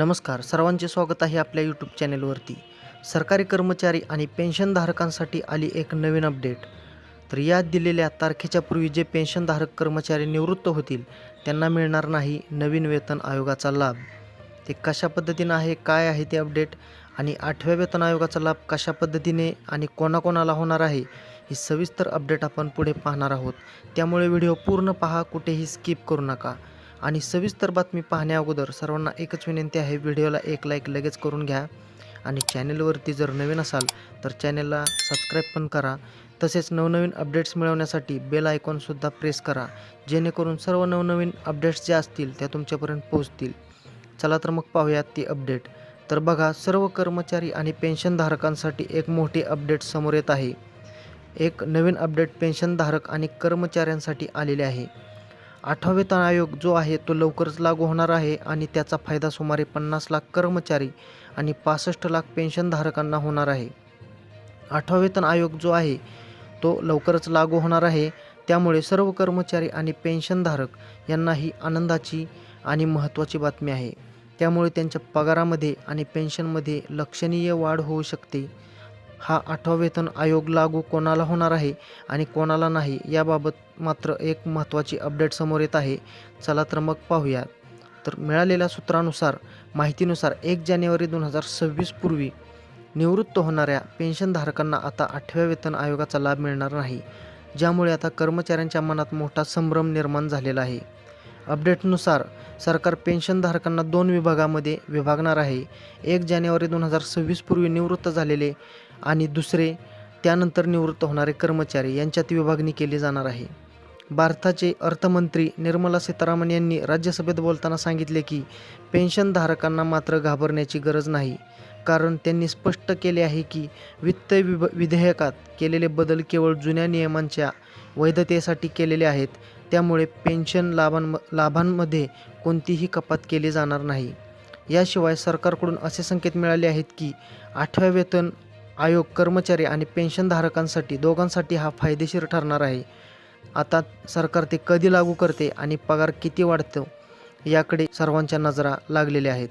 नमस्कार सर्वांचे स्वागत आहे आपल्या यूट्यूब चॅनेलवरती सरकारी कर्मचारी आणि पेन्शनधारकांसाठी आली एक नवीन अपडेट तर यात दिलेल्या तारखेच्या पूर्वी जे पेन्शनधारक कर्मचारी निवृत्त होतील त्यांना मिळणार नाही नवीन वेतन आयोगाचा लाभ. ते कशा पद्धतीनं आहे काय आहे ते अपडेट आणि आठव्या वेतन आयोगाचा लाभ कशा पद्धतीने आणि कोणाकोणाला होणार आहे ही सविस्तर अपडेट आपण पुढे पाहणार आहोत. त्यामुळे व्हिडिओ पूर्ण पहा कुठेही स्किप करू नका. आणि सविस्तर बातमी पाहण्या अगोदर सर्वांना एकच विनंती आहे व्हिडिओला एक लाईक लगेच करून घ्या. आणि चॅनेलवरती जर नवीन असाल तर चॅनेलला सबस्क्राईब पण करा. तसेच नवनवीन अपडेट्स मिळवण्यासाठी बेल आयकॉनसुद्धा प्रेस करा जेणेकरून सर्व नवनवीन अपडेट्स ज्या असतील त्या तुमच्यापर्यंत पोहोचतील. चला तर मग पाहूयात ती अपडेट तर बघा सर्व कर्मचारी आणि पेन्शनधारकांसाठी एक मोठी अपडेट समोर येत आहे. एक नवीन अपडेट पेन्शनधारक आणि कर्मचाऱ्यांसाठी आलेले आहे. आठवा वेतन आयोग जो आहे तो लवकरच लागू होणार आहे आणि त्याचा फायदा सुमारे पन्नास लाख कर्मचारी आणि पासष्ट लाख पेन्शनधारकांना होणार आहे. आठवा वेतन आयोग जो आहे तो लवकरच लागू होणार आहे. त्यामुळे सर्व कर्मचारी आणि पेन्शनधारक यांना ही आनंदाची आणि महत्त्वाची बातमी आहे. त्यामुळे त्यांच्या पगारामध्ये आणि पेन्शनमध्ये लक्षणीय वाढ होऊ शकते. हा आठवा वेतन आयोग लागू कोणाला होणार आहे आणि कोणाला नाही याबाबत मात्र एक महत्त्वाची अपडेट समोर येत आहे. चला तर मग पाहूया तर मिळालेल्या सूत्रानुसार माहितीनुसार एक जानेवारी दोन हजार सव्वीस पूर्वी निवृत्त होणाऱ्या पेन्शनधारकांना आता आठव्या वेतन आयोगाचा लाभ मिळणार नाही ज्यामुळे आता कर्मचाऱ्यांच्या मनात मोठा संभ्रम निर्माण झालेला आहे. अपडेटनुसार सरकार पेन्शनधारकांना दोन विभागामध्ये विभागणार आहे. एक जानेवारी दोन हजार सव्वीस पूर्वी निवृत्त झालेले आणि दुसरे त्यानंतर निवृत्त होणारे कर्मचारी यांच्यात विभागणी केली जाणार आहे. भारताचे अर्थमंत्री निर्मला सीतारामन यांनी राज्यसभेत बोलताना सांगितले की पेन्शनधारकांना मात्र घाबरण्याची गरज नाही कारण त्यांनी स्पष्ट केले आहे की वित्त विभ विधेयकात केलेले बदल केवळ जुन्या नियमांच्या वैधतेसाठी केलेले आहेत त्यामुळे पेन्शन लाभांम लाभांमध्ये कोणतीही कपात केली जाणार नाही. याशिवाय सरकारकडून असे संकेत मिळाले आहेत की आठव्या वेतन आयोग कर्मचारी आणि पेन्शनधारकांसाठी दोघांसाठी हा फायदेशीर ठरणार आहे. आता सरकार ते कधी लागू करते आणि पगार किती वाढतो याकडे सर्वांच्या नजरा लागलेल्या आहेत.